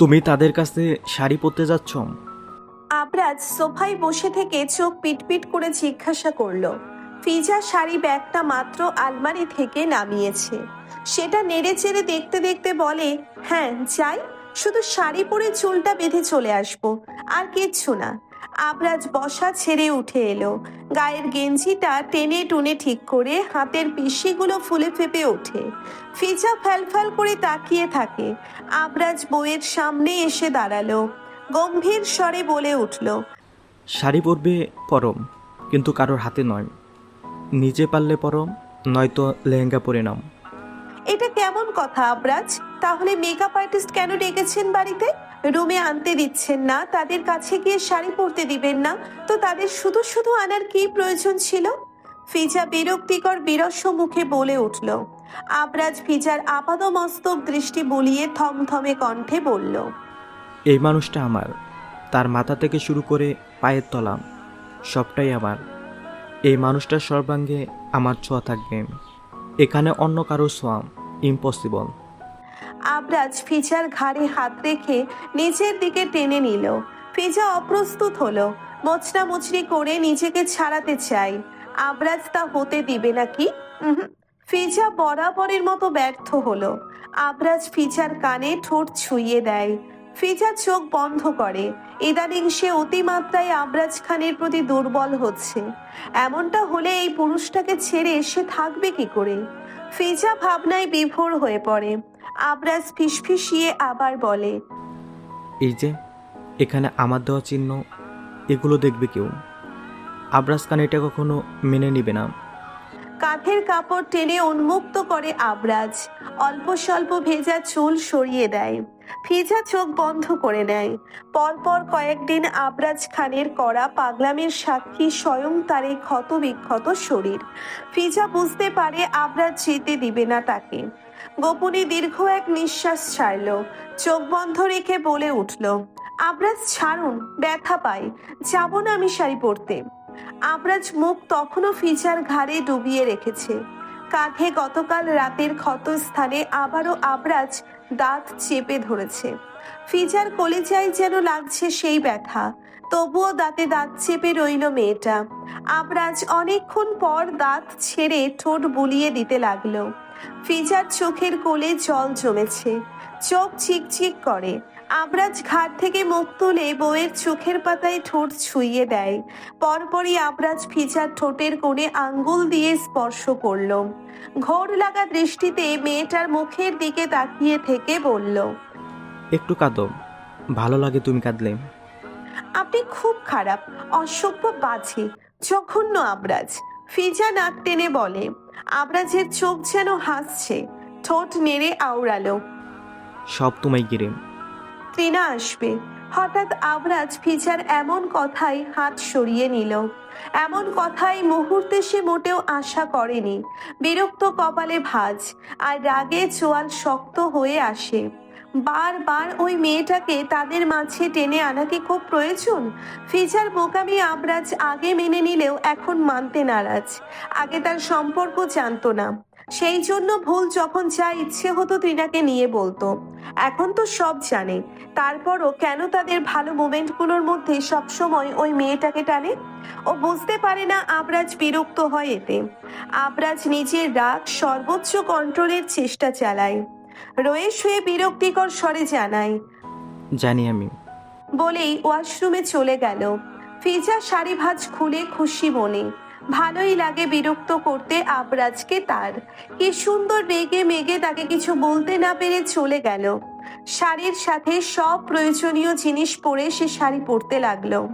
তুমি তাদের কাছে শাড়ি পরতে যাচ্ছ? আবরাজ সোফায় বসে থেকে চোখ পিটপিট করে জিজ্ঞাসা করল, ফিজা শাড়ি ব্যাগটা মাত্র আলমারি থেকে নামিয়েছে। সেটা নেড়ে চেড়ে দেখতে দেখতে বলে হ্যাঁ যাই, শুধু শাড়ি পরে চুলটা বেঁধে চলে আসব, আর কিচ্ছু না। আবরাজ বসা ছেড়ে উঠে এলো। গায়ের গেঞ্জিটা টেনে টুনে ঠিক করে হাতের পিসিগুলো ফুলে ফেপে ওঠে। ফিজা ফ্যালফ্যাল করে তাকিয়ে থাকে। আবরাজ বইয়ের সামনে এসে দাঁড়াল। গম্ভীর স্বরে বলে উঠল শাড়ি পরবে পরম কিন্তু কারোর হাতে নয়। নিজে পারলে পরম নয়তো লেহেঙ্গা পরে নাও এটা কেমন কথা আবরাজ? তাহলে মেকআপ আর্টিস্ট কেন ডেকেছেন বাড়িতে? রুমে আনতে দিচ্ছেন না, তাদের কাছে গিয়ে শাড়ি পরতে দিবেন না, তো তাদের শুধু শুধু আনার কি প্রয়োজন ছিল? ফিজা বিরক্তিকর বিরস্ব মুখে বলে উঠল। আবরাজ ফিজার আপাদমস্তক দৃষ্টি বলিয়ে থমথমে কণ্ঠে বলল, এই মানুষটা আমার। তার মাথা থেকে শুরু করে পায়ের তলা সবটাই আমার। এই মানুষটার সর্বাঙ্গে আমার ছোঁয়া থাকবে। এখানে অন্য কারও ছোঁয়া ইম্পসিবল আবরাজ ফিজার ঘাড়ে হাত রেখে নিচের দিকে টেনে নিল। ফিজা অপ্রস্তুত হলো। মোচনা মুচড়ি করে নিজেকে ছাড়াতে চাই। আবরাজ তা হতে দিবে নাকি। ফিজা বরাবরের মতো ব্যর্থ হলো। আবরাজ ফিজার কানে ঠোঁট ছুঁয়ে দেয়। ফিজা চোখ বন্ধ করে। ইদানিং সে অতিমাত্রায় আবরাজ খানের প্রতি দুর্বল হচ্ছে। এমনটা হলে এই পুরুষটাকে ছেড়ে সে থাকবে কি করে? ফিজা ভাবনায় বিভোর হয়ে পড়ে। আবরাজ ফিসফিসিয়ে আবার বলে এই যে এখানে আমার দেওয়া চিহ্ন এগুলো দেখবে কেউ। আবরাজ খান এটা কখনো মেনে নিবে না। কাঁধের কাপড় টেনে উন্মুক্ত করে আবরাজ অল্প স্বল্প ভেজা চুল সরিয়ে দেয়। ফিজা চোখ বন্ধ করে নেয়। পরপর কয়েকদিন আবরাজ খানের করা পাগলামের সাক্ষী স্বয়ং তার এই ক্ষত বিক্ষত শরীর। ফিজা বুঝতে পারে আবরাজ যেতে দিবে না তাকে। গোপনে দীর্ঘ এক নিঃশ্বাস ছাড়ল। চোখ বন্ধ রেখে বলে উঠল, আবরাজ, ছাড়ুন, ব্যথা পাই। যাব না আমি শাড়ি পরতে। আবরাজ মুখ তখনও ফিজার ঘাড়ে ডুবিয়ে রেখেছে। কাঁধে গতকাল রাতের ক্ষত স্থানে আবারও আবরাজ দাঁত চেপে ধরেছে। ফিজার কলিজায় যেন লাগছে সেই ব্যথা। তবুও দাঁতে দাঁত চেপে রইল মেয়েটা। আবরাজ অনেকক্ষণ পর দাঁত ছেড়ে ঠোঁট বুলিয়ে দিতে লাগল। ফিজার চোখের কোলে জল জমেছে। চোখ চিকচিক করে। আবরাজ ঘাট থেকে মুখ তুলে বউয়ের চোখের পাতায় ঠোঁট ছুঁয়ে দেয়। পরপরই আবরাজ ফিজার ঠোঁটের কোণে আঙ্গুল দিয়ে স্পর্শ করল। ঘোর লাগা দৃষ্টিতে মেয়েটার মুখের দিকে তাকিয়ে থেকে বলল একটু কাঁদো ভালো লাগে তুমি কাঁদলে। আপনি খুব খারাপ অসভ্য বাজে জঘন্য আবরাজ। ফিজা নাক টেনে বলে আবরাজের চোখ যেন হাসছে ঠোঁট নেড়ে আওড়ালো। সব তোমায় গিরে তৃণা আসবে। হঠাৎ আবরাজ ফিচার এমন কথাই হাত সরিয়ে নিল। এমন কথাই মুহূর্তে সে মোটেও আশা করেনি। বিরক্ত কপালে ভাজ আর রাগে চোয়াল শক্ত হয়ে আসে। বারবার ওই মেয়েটাকে তাদের মাঝে টেনে আনা কি খুব প্রয়োজন? ফিজার বোকামি আবরাজ আগে মেনে নিলেও এখন মানতে নারাজ। আগে তার সম্পর্ক জানতো না। সেই জন্য ভুল যখন যা ইচ্ছে হতো তৃণাকে নিয়ে বলতো। এখন তো সব জানে। তারপরও কেন তাদের ভালো মোমেন্টগুলোর মধ্যে সবসময় ওই মেয়েটাকে টানে? ও বুঝতে পারে না আবরাজ বিরক্ত হয় এতে। আবরাজ নিজের রাগ সর্বোচ্চ কন্ট্রোলের চেষ্টা চালায়। রয়ে শুয়ে বিরক্তিকর স্বরে জানায় জানি আমি। বলেই ওয়াশরুমে চলে গেল। ফিজা শাড়ি ভাজ খুলে খুশি মনে ভালোই লাগে বিরক্ত করতে আবরাজকে তার। কি সুন্দর রেগে মেগে তাকে কিছু বলতে না পেরে চলে গেল। শাড়ির সাথে সব প্রয়োজনীয় জিনিস পরে সে শাড়ি পরতে লাগল।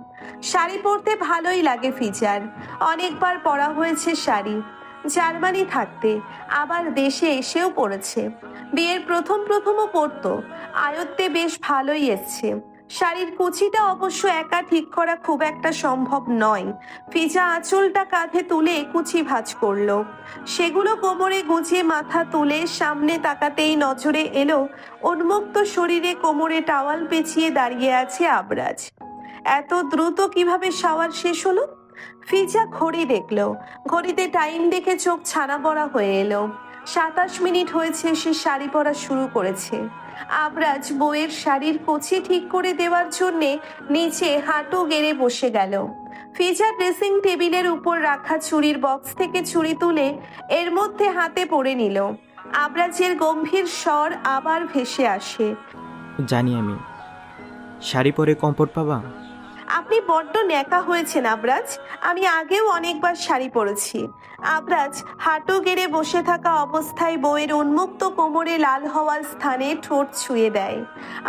শাড়ি পরতে ভালোই লাগে ফিজার। অনেকবার পরা হয়েছে শাড়ি। জার্মানি থাকতে আবার দেশে এসেও পড়েছে। বিয়ের প্রথম প্রথমও পরতো আয়ত্তে বেশ ভালোই এসছে। শাড়ির কুচিটা অবশ্য একা ঠিক করা খুব একটা সম্ভব নয়। ফিজা আঁচলটা কাঁধে তুলে কুচি ভাঁজ করল। সেগুলো কোমরে গুছিয়ে মাথা তুলে সামনে তাকাতেই নজরে এলো উন্মুক্ত শরীরে কোমরে টাওয়াল পেঁচিয়ে দাঁড়িয়ে আছে আবরাজ। এত দ্রুত কীভাবে শাওয়ার শেষ হলো? ফিজা ঘড়ি দেখল। ঘড়িতে টাইম দেখে চোখ ছানা পড়া হয়ে এলো। সাতাশ মিনিট হয়েছে, সে শাড়ি পরা শুরু করেছে। আবরাজ বইয়ের শাড়ির কচি ঠিক করে দেওয়ার জন্যে নিচে হাঁটু গেড়ে বসে গেল। ফিজা ড্রেসিং টেবিলের উপর রাখা চুরির বক্স থেকে চুরি তুলে এর মধ্যে হাতে পড়ে নিল। আবরাজের গম্ভীর স্বর আবার ভেসে আসে। জানি আমি, শাড়ি পরে কমফোর্ট পাবা? আপনি বড্ড ন্যাকা হয়েছেন, আবরাজ। আমি আগেও অনেকবার শাড়ি পরেছি। আবরাজ, হাঁটু গেড়ে বসে থাকা অবস্থায় বইয়ের উন্মুক্ত কোমরে লাল হওয়ার স্থানে ঠোঁট ছুঁয়ে দেয়।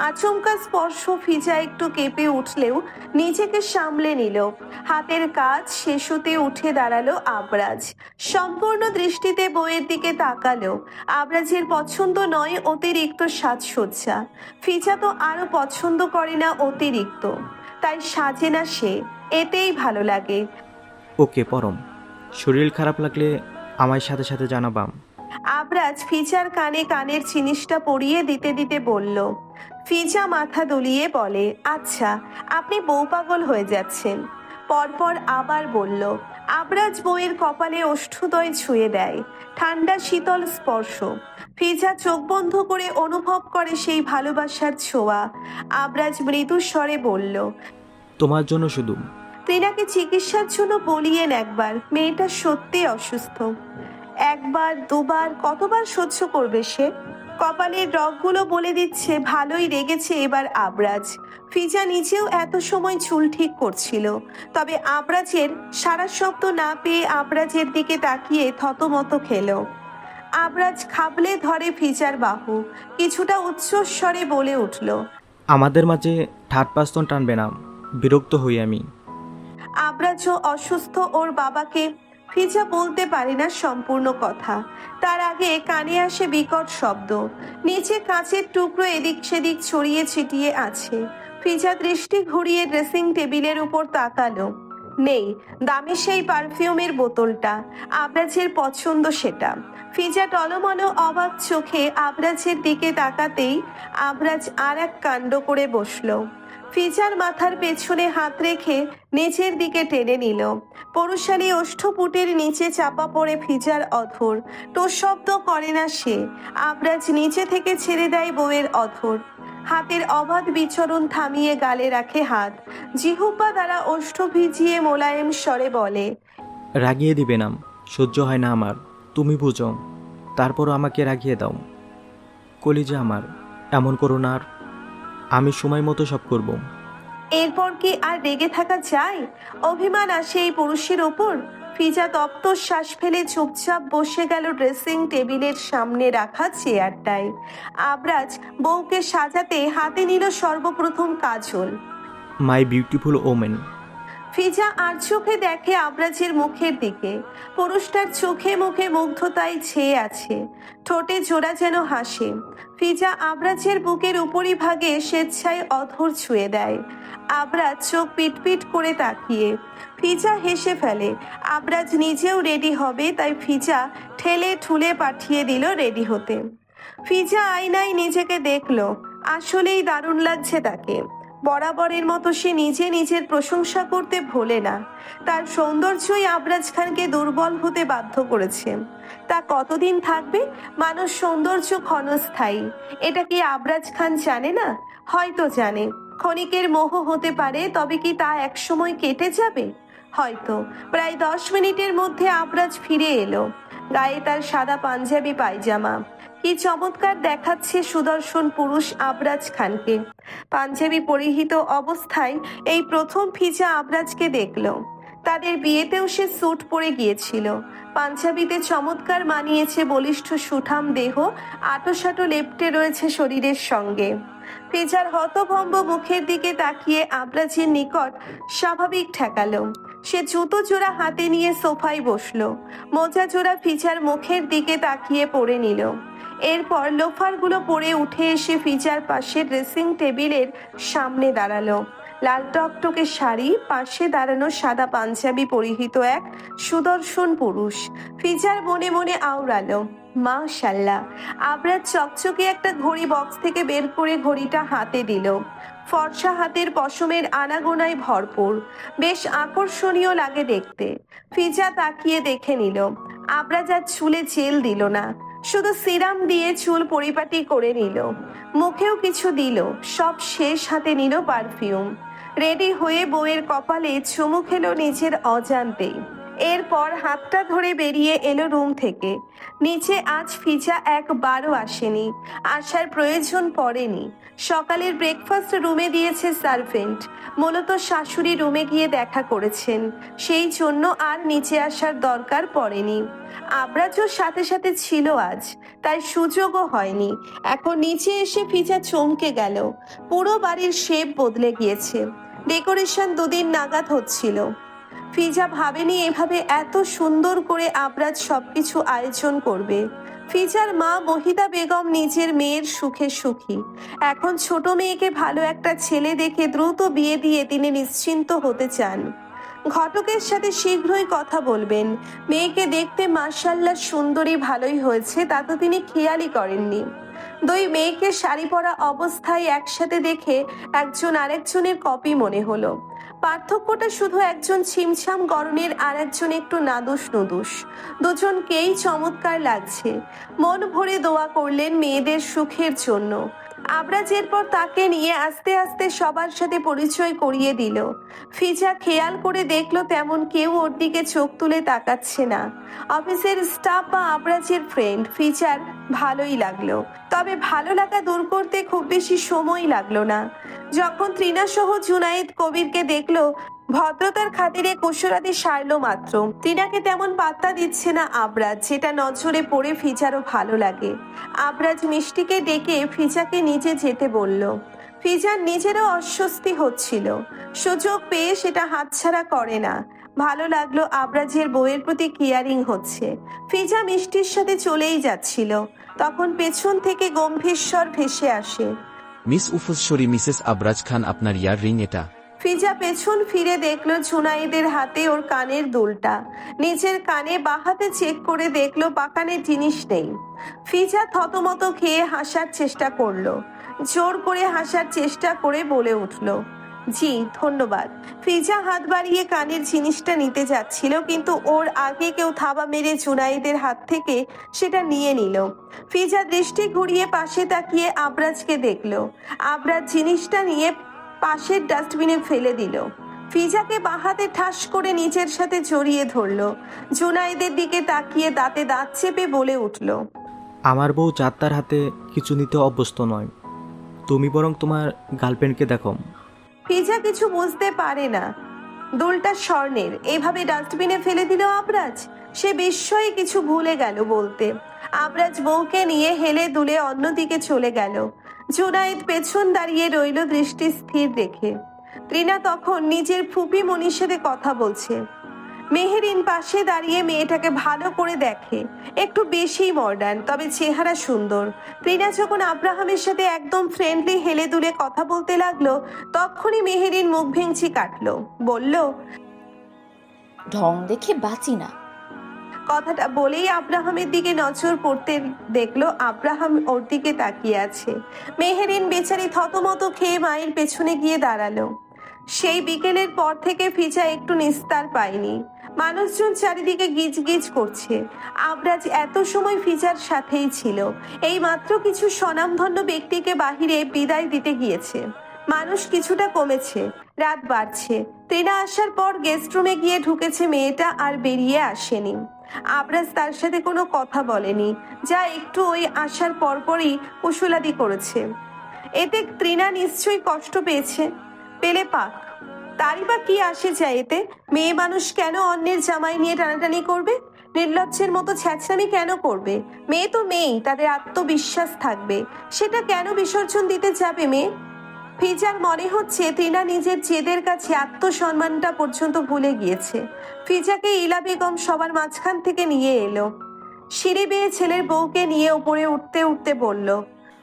আচমকা স্পর্শ ফিজা একটু কেঁপে উঠলেও নিজেকে সামলে নিল। হাতের কাজ শেষ হতে উঠে দাঁড়াল আবরাজ। সম্পূর্ণ দৃষ্টিতে বইয়ের দিকে তাকালো। আবরাজের পছন্দ নয় অতিরিক্ত সাজসজ্জা। ফিজা তো আরও পছন্দ করে না অতিরিক্ত। তাই সাজে না সে এতেই ভালো লাগে। ওকে পরম। শরীর খারাপ লাগলে আমায় সাথে সাথে জানাবাম। আবরাজ ফিজার কানে কানের জিনিসটা পরিয়ে দিতে দিতে বলল ফিজা মাথা দুলিয়ে বলে আচ্ছা আপনি বউ পাগল হয়ে যাচ্ছেন। পরপর আবার বলল আবরাজ বউয়ের কপালে ওষ্ঠুদয় ছুঁয়ে দেয়। ঠান্ডা শীতল স্পর্শ। ফিজা চোখ বন্ধ করে অনুভব করে সেই ভালোবাসার ছোঁয়া। আবরাজ মৃদু স্বরে বলল তোমার জন্য শুধু। তিনাকে চিকিৎসার জন্য বলিয়েন একবার মেয়েটা সত্যি অসুস্থ। একবার দুবার কতবার সহ্য করবে সে? কপালের রগগুলো বলে দিচ্ছে ভালোই রেগেছে এবার আবরাজ। ফিজা নিজেও এত সময় চুল ঠিক করছিল। তবে আবরাজের সারা শব্দ না পেয়ে আবরাজের দিকে তাকিয়ে থতমত খেলো। আবরাজ খাবলে ধরে ফিজার বাহু কিছুটা উচ্চস্বরে বলে উঠল আমাদের মাঝে ঠাট টানবে না বিরক্ত হই আমি। আবরাজও অসুস্থ ওর বাবাকে ফিজা বলতে পারে না সম্পূর্ণ কথা। তার আগে কানে আসে বিকট শব্দ। নিচে কাঁচের টুকরো এদিক সেদিক ছড়িয়ে ছিটিয়ে আছে। ফিজা দৃষ্টি ঘুরিয়ে ড্রেসিং টেবিলের উপর তাকালো। নেই দামি সেই পারফিউমের বোতলটা, আবরাজের পছন্দ সেটা। ফিজা টলমলো অবাক চোখে আবরাজের দিকে তাকাতেই আবরাজ আর এক কাণ্ড করে বসল। ফিজার মাথার পেছনে হাত রেখে নিচের দিকে টেনে নিল। পরুশালী ওষ্ঠপুটের নিচে চাপা পড়ে ফিজার অধর। তো শব্দ করে না সে। আবরাজ নিচে থেকে ছেড়ে দেয় বউয়ের অধর। হাতের অবাধ বিচরণ থামিয়ে গালে রাখে হাত। জিহুপা দ্বারা ওষ্ঠ ভিজিয়ে মোলায়েম স্বরে বলে, রাগিয়ে দিবে না, সহ্য হয় না আমার। তুমি বুঝো। তারপরও আমাকে রাগিয়ে দাও। কলিজা আমার, এমন করো না আর আমি সময় মতো সব করব। এরপর কি আর রেগে থাকা যায়? অভিমান আসে এই পুরুষের ওপর? ফিজা তপ্ত শ্বাস ফেলে চুপচাপ বসে গেল ড্রেসিং টেবিলের সামনে রাখা চেয়ারটায়। আবরাজ বউকে সাজাতে হাতে নিল সর্বপ্রথম কাজল। মাই বিউটিফুল ওমেন ফিজা আর চোখে দেখে আবরাজের মুখের দিকে। পুরুষটার চোখে মুখে মুগ্ধতায় ছেয়ে আছে। ঠোঁটে জোড়া যেন হাসে। ফিজা আবরাজের বুকের উপরিভাগে স্বেচ্ছায় অধর ছুঁয়ে দেয়। আবরাজ চোখ পিটপিট করে তাকিয়ে। ফিজা হেসে ফেলে, আবরাজ নিজেও রেডি হবে, তাই ফিজা ঠেলে ঠুলে পাঠিয়ে দিল রেডি হতে। ফিজা আয়নায় নিজেকে দেখল। আসলেই দারুণ লাগছে তাকে। বরাবরের মতো সে নিজে নিজের প্রশংসা করতে ভোলে না। তার সৌন্দর্যই আবরাজ খানকে দুর্বল হতে বাধ্য করেছে। তা কতদিন থাকবে? মানুষ সৌন্দর্য ক্ষণস্থায়ী। এটা কি আবরাজ খান জানে না? হয়তো জানে। ক্ষণিকের মোহ হতে পারে, তবে কি তা একসময় কেটে যাবে? হয়তো। প্রায় দশ মিনিটের মধ্যে আবরাজ ফিরে এলো। গায়ে তার সাদা পাঞ্জাবি পায়জামা। কি চমৎকার দেখাচ্ছে সুদর্শন পুরুষ আবরাজ খানকে। পাঞ্জাবি পরিহিত অবস্থায় এই প্রথম ফিজা আবরাজকে দেখল। তাদের বিয়েতেও সে স্যুট পরে গিয়েছিল। পাঞ্জাবিতে চমৎকার মানিয়েছে বলিষ্ঠ সুঠাম দেহ, আটোসাটো লেপটে রয়েছে শরীরের সঙ্গে। ফিজার হতভম্ব মুখের দিকে তাকিয়ে আবরাজের নিকট স্বাভাবিক ঠেকালো। সে জুতো জোড়া হাতে নিয়ে সোফায় বসল। মোজা জোড়া ফিজার মুখের দিকে তাকিয়ে পড়ে নিল। এরপর লোফারগুলো পরে উঠে এসে ফিজার পাশে ড্রেসিং টেবিলের সামনে দাঁড়াল। লাল টকটকে শাড়ি, পাশে দাঁড়ানো সাদা পাঞ্জাবি পরিহিত এক সুদর্শন পুরুষ। ফিজার মনে মনে আওড়ালো, মাশাল্লাহ আবরাজ চকচকে একটা ঘড়ি বক্স থেকে বের করে ঘড়িটা হাতে দিল। ফর্সা হাতের পশমের আনাগোনায় ভরপুর, বেশ আকর্ষণীয় লাগে দেখতে। ফিজা তাকিয়ে দেখে নিল আবরাজ আর চুলে জেল দিল না। শুধু সিরাম দিয়ে চুল পরিপাটি করে নিল। মুখেও কিছু দিল। সব শেষ হাতে নিল পারফিউম। রেডি হয়ে বউয়ের কপালে চুমু খেলো নিজের অজান্তেই। এরপর হাতটা ধরে বেরিয়ে এলো রুম থেকে। নিচে আজ ফিজা একবারও আসেনি। আসার প্রয়োজন পড়েনি। সকালের ব্রেকফাস্ট রুমে দিয়েছে সার্ভেন্ট মূলত শাশুড়ি রুমে গিয়ে দেখা করেছেন। সেই জন্য আর নিচে আসার দরকার পড়েনি। আবরাজও সাথে সাথে ছিল আজ, তাই সুযোগও হয়নি। এখন নিচে এসে ফিজা চমকে গেল। পুরো বাড়ির শেপ বদলে গিয়েছে। ডেকোরেশন দুদিন নাগাদ হচ্ছিল। ফিজা ভাবেনি এভাবে এত সুন্দর করে আবরাজ সবকিছু আয়োজন করবে। ফিজার মা মহিদা বেগম নিজের মেয়ের সুখে সুখী। এখন ছোট মেয়েকে ভালো একটা ছেলে দেখে দ্রুত বিয়ে দিয়ে তিনি নিশ্চিন্ত হতে চান। ঘটকের সাথে শীঘ্রই কথা বলবেন। মেয়েকে দেখতে মার্শাল্লাহ সুন্দরী ভালোই হয়েছে, তা তো তিনি খেয়ালই করেননি। দুই মেয়েকে শাড়ি পরা অবস্থায় একসাথে দেখে একজন আরেকজনের কপি মনে হলো। পার্থক্যটা শুধু একজন ছিমছাম গরনের আর একজন একটু নাদুস নুদুস দুজনকেই চমৎকার লাগছে। মন ভরে দোয়া করলেন মেয়েদের সুখের জন্য। আবরাজ এরপর তাকে নিয়ে আস্তে আস্তে সবার সাথে পরিচয় করিয়ে দিল। ফিজা খেয়াল করে দেখল তেমন কেউ ওর দিকে চোখ তুলে তাকাচ্ছে না। অফিসের স্টাফ বা আবরাজের ফ্রেন্ড ফিজার ভালোই লাগল। তবে ভালো লাগা দূর করতে খুব বেশি সময় লাগল না। যখন ত্রিনা সহ জুনাইদ কবিরকে দেখল ভদ্রতার খাতিরে কুশলাদি সারলো মাত্র। ত্রিনাকে তেমন পাত্তা দিচ্ছে না আবরাজ যেটা নজরে পড়ে ফিজারও ভালো লাগে। আবরাজ মিষ্টিকে ডেকে ফিজাকে নিচে যেতে বলল। ফিজার নিজেরও অস্বস্তি হচ্ছিল। সুযোগ পেয়ে সেটা হাতছাড়া করে না। ভালো লাগল আবরাজের বইয়ের প্রতি কেয়ারিং হচ্ছে। ফিজা মিষ্টির সাথে চলেই যাচ্ছিল। তখন পেছন থেকে গম্ভীর স্বর ভেসে আসে। মিস উফুসরি মিসেস আবরাজ খান, আপনার ইয়ার রিং এটা। ফিজা পেছন ফিরে দেখল জুনাইদের হাতে ওর কানের দুলটা। নিজের কানে বাহাতে চেক করে দেখল বাকানের জিনিস নেই। ফিজা থতমত খেয়ে হাসার চেষ্টা করল। জোর করে হাসার চেষ্টা করে বলে উঠল, জি, ধন্যবাদ। ফিজা হাত বাড়িয়ে কানের জিনিসটা নিতে যাচ্ছিল, কিন্তু ওর আগে কেউ থাবা মেরে জুনাইদের হাত থেকে সেটা নিয়ে নিল। ফিজা দৃষ্টি ঘুরিয়ে পাশে তাকিয়ে আবরাজকে দেখল। আবরাজ জিনিসটা নিয়ে পাশের ডাস্টবিনে ফেলে দিল। ফিজাকে বাহাতে ঠাস করে নিজের সাথে জড়িয়ে ধরলো। জুনাইদের দিকে তাকিয়ে দাঁতে দাঁত চেপে বলে উঠল আমার বউ যাত্রার হাতে কিছু নিতে অভ্যস্ত নয়। তুমি বরং তোমার গার্লফ্রেন্ডকে দেখো। ফিজা কিছু বুঝতে পারে না। দুলটা স্বর্ণের। এভাবে ডাস্টবিনে ফেলে দিল আবরাজ? সে বিস্ময়ে কিছু ভুলে গেল বলতে। আবরাজ বউকে নিয়ে হেলে দুলে অন্যদিকে চলে গেল। জুনাইদ পেছন দাঁড়িয়ে রইল দৃষ্টি স্থির রেখে। রিনা তখন নিজের ফুপি মনির সাথে কথা বলছে। মেহেরিন পাশে দাঁড়িয়ে মেয়েটাকে ভালো করে দেখে। একটু বেশি মডার্ন তবে চেহারা সুন্দর। ত্রিনা যখন আব্রাহামের সাথে একদম ফ্রেন্ডলি হেলে দুলে কথা বলতে লাগল, তখনই মেহেরিন মুখ ভেঙচি কাটলো। বলল, ঢং দেখে বাঁচি না। কথাটা বলেই আব্রাহামের দিকে নজর পড়তে দেখল আব্রাহাম ওর দিকে তাকিয়ে আছে। মেহেরিন বেচারি থতমত খেয়ে মায়ের পেছনে গিয়ে দাঁড়াল। সেই বিকেলের পর থেকে ফিজা একটু নিস্তার পায়নি। মানুষজন চারিদিকে গিজ গিজ করছে। আবরাজ এত সময় ফিজার সাথেই ছিল। এই মাত্র কিছু স্বনামধন্য ব্যক্তিকে বাহিরে বিদায় দিতে গিয়েছে। মানুষ কিছুটা কমেছে, রাত বাড়ছে। ট্রেনা আসার পর গেস্ট রুমে গিয়ে ঢুকেছে মেয়েটা আর বেরিয়ে আসেনি। আবরাজ তার সাথে কোনো কথা বলেনি, যা একটু ওই আসার পরপরই কুশলাদি করেছে। এতে ত্রিনা নিশ্চয়ই কষ্ট পেয়েছে। পেলে পাক, তারই বা কি আসে যায় এতে? মেয়ে মানুষ কেন অন্যের জামাই নিয়ে টানাটানি করবে? নির্লজ্জের মতো ছ্যাঁচড়ামি কেন করবে? মেয়ে তো মেয়েই, তাদের আত্মবিশ্বাস থাকবে। সেটা কেন বিসর্জন দিতে যাবে মেয়ে? ফিজার মনে হচ্ছে ত্রিনা নিজের জেদের কাছে আত্মসম্মানটা পর্যন্ত ভুলে গিয়েছে। ফিজাকে ইলা বেগম সবার মাঝখান থেকে নিয়ে এলো। সিঁড়ি বেয়ে ছেলের বউকে নিয়ে উপরে উঠতে উঠতে বলল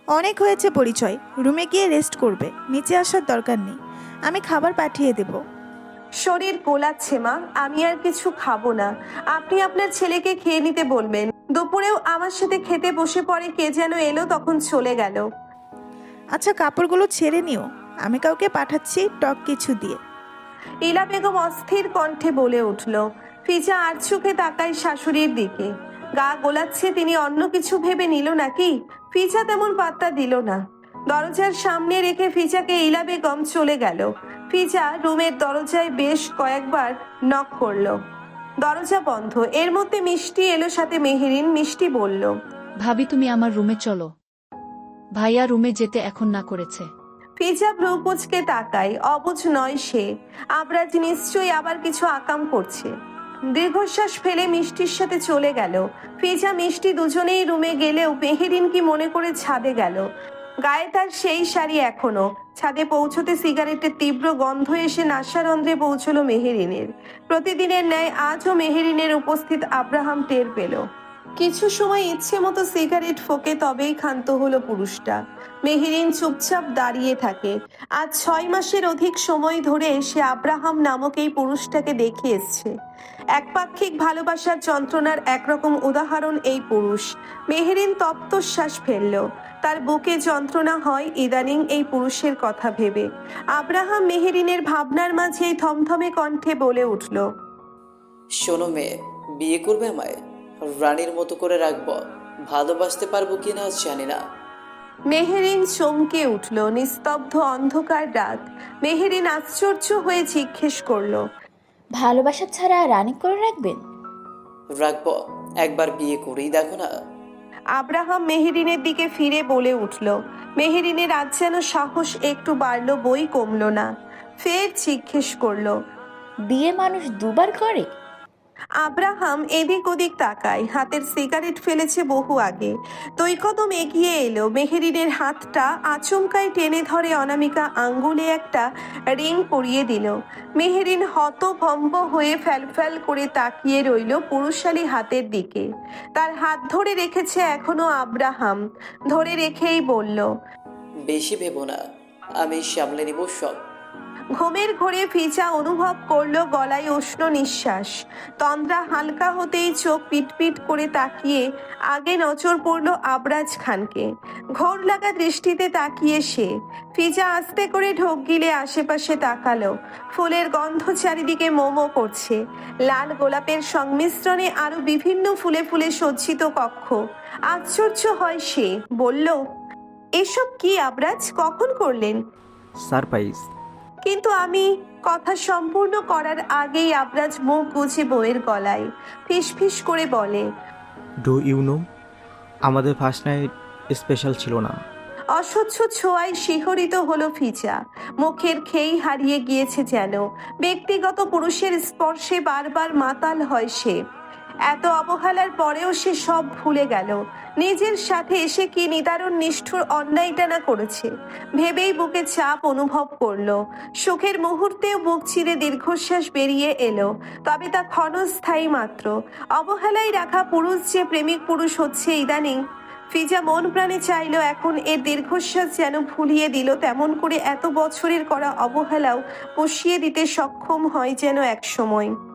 অনেক হয়েছে পরিচয়। রুমে গিয়ে রেস্ট করবে। নিচে আসার দরকার নেই। আমি খাবার পাঠিয়ে দেব। শরীর গোলাচ্ছে মা আমি আর কিছু খাব না। আপনি আপনার ছেলেকে খেয়ে নিতে বলবেন। দুপুরেও আমার সাথে খেতে বসে পড়ে কে যেন এলো তখন চলে গেল। আচ্ছা কাপড়গুলো ছেড়ে নিও। আমি কাউকে পাঠাচ্ছি টক কিছু দিয়ে। ইলা বেগম অস্থির কণ্ঠে বলে উঠল ফিজা আর চোখে তাকায় শাশুড়ির দিকে। গা গোলাচ্ছে তিনি অন্য কিছু ভেবে নিল নাকি? ফিজা তেমন পাত্তা দিল না। দরজার সামনে রেখে ফিজাকে ইলা বেগম চলে গেল। ফিজা রুমের দরজায় বেশ কয়েকবার নক করল। দরজা বন্ধ। এর মধ্যে মিষ্টি এলো সাথে মেহেরিন মিষ্টি বলল ভাবি তুমি আমার রুমে চলো। ভাইয়া রুমে যেতে এখন না করেছে। ফিজা ভ্রুকুচকে তাকায়, অবুঝ নয় সে। আবরাজ নিশ্চয়ই আবার কিছু আকাম করছে। দীর্ঘশ্বাস ফেলে মিষ্টির সাথে চলে গেল। ফিজা মিষ্টি দুজনেই রুমে গেলেও মেহেরিন কি মনে করে ছাদে গেল? গায়ে তার সেই শাড়ি এখনও। ছাদে পৌঁছতে সিগারেটের তীব্র গন্ধ এসে নাসারন্ধ্রে পৌঁছলো মেহেরিনের। প্রতিদিনের ন্যায় আজও মেহেরিনের উপস্থিত আব্রাহাম টের পেল। কিছু সময় ইচ্ছে মতো সিগারেট ফোকে তবেই ক্ষান্ত হলো পুরুষটা। মেহেরিন চুপচাপ দাঁড়িয়ে থাকে। আজ ছয় মাসের অধিক সময় ধরে সে আব্রাহাম নামক এই পুরুষটাকে দেখে এসছে। একপাক্ষিক ভালোবাসার যন্ত্রণার একরকম উদাহরণ এই পুরুষ। মেহেরিন তপ্তশ্বাস ফেলল। তার বুকে যন্ত্রণা হয় ইদানিং এই পুরুষের কথা ভেবে। আব্রাহাম মেহেরিনের ভাবনার মাঝে থমথমে কণ্ঠে বলে উঠল, শোনো মেয়ে, বিয়ে করবে আমায়? রানীর মতো করে রাখব। ভালোবাসতে পারব কিনা জানি না। মেহেরিন চমকে উঠল নিস্তব্ধ অন্ধকার রাত। মেহেরিন আশ্চর্য হয়ে জিজ্ঞেস করল ভালোবাসা ছাড়া রানী করে রাখবেন? রাখব। একবার বিয়ে করেই দেখো না। আব্রাহাম মেহেরিনের দিকে ফিরে বলে উঠল মেহেরিনের আজ যেন সাহস একটু বাড়লো বই কমলো না। ফের জিজ্ঞেস করল বিয়ে মানুষ দুবার করে? আব্রাহাম এদিক ওদিক তাকায়। হাতের সিগারেট ফেলেছে বহু আগে। দুই কদম এগিয়ে এলো। মেহেরিনের হাতটা আচমকায় টেনে ধরে অনামিকা আঙ্গুলে একটা রিং পরিয়ে দিল। মেহেরিন হতভম্ব হয়ে ফ্যালফ্যাল করে তাকিয়ে রইল পুরুষালী হাতের দিকে। তার হাত ধরে রেখেছে এখনও আব্রাহাম। ধরে রেখেই বলল, বেশি ভেবো না। আমি সামলে নিব সব। ঘুমের ঘোরে ফিজা অনুভব করল গলায় উষ্ণ নিঃশ্বাস। তন্দ্রা হালকা হতেই চোখ পিটপিট করে তাকিয়ে আগে নজর পড়ল আবরাজ খানকে। ঘোর লাগা দৃষ্টিতে তাকিয়ে সে। ফিজা আস্তে করে ঢোক গিলে আশেপাশে তাকালো। ফুলের গন্ধ চারিদিকে মোমো করছে। লাল গোলাপের সংমিশ্রণে আরও বিভিন্ন ফুলে ফুলে সজ্জিত কক্ষ। আশ্চর্য হয় সে। বলল, এসব কি আবরাজ? কখন করলেন? সারপ্রাইজ। কিন্তু আমি কথা সম্পূর্ণ করার আগেই আবরাজ মুখ গুছে বইয়ের গলায় ফিসফিস করে বলে ডু ইউ নো আমাদের ফার্স্ট নাইট স্পেশাল ছিল না। অস্বচ্ছ ছোঁয়ায় শিহরিত হলো ফিজা। মুখের খেই হারিয়ে গিয়েছে যেন। ব্যক্তিগত পুরুষের স্পর্শে বারবার মাতাল হয় সে। এত অবহেলার পরেও সে সব ভুলে গেল। নিজের সাথে এসে কি নিদারুণ নিষ্ঠুর অন্যায়টা না করেছে? ভেবেই বুকে চাপ অনুভব করল। সুখের মুহূর্তেও বুক চিরে দীর্ঘশ্বাস বেরিয়ে এলো, তবে তা ক্ষণস্থায়ী মাত্র। অবহেলায় রাখা পুরুষ যে প্রেমিক পুরুষ হচ্ছে ইদানিং, ফিজা মন প্রাণে চাইলো এখন এর দীর্ঘশ্বাস যেন ভুলিয়ে দিল, তেমন করে এত বছরের করা অবহেলাও পুষিয়ে দিতে সক্ষম হয় যেন এক সময়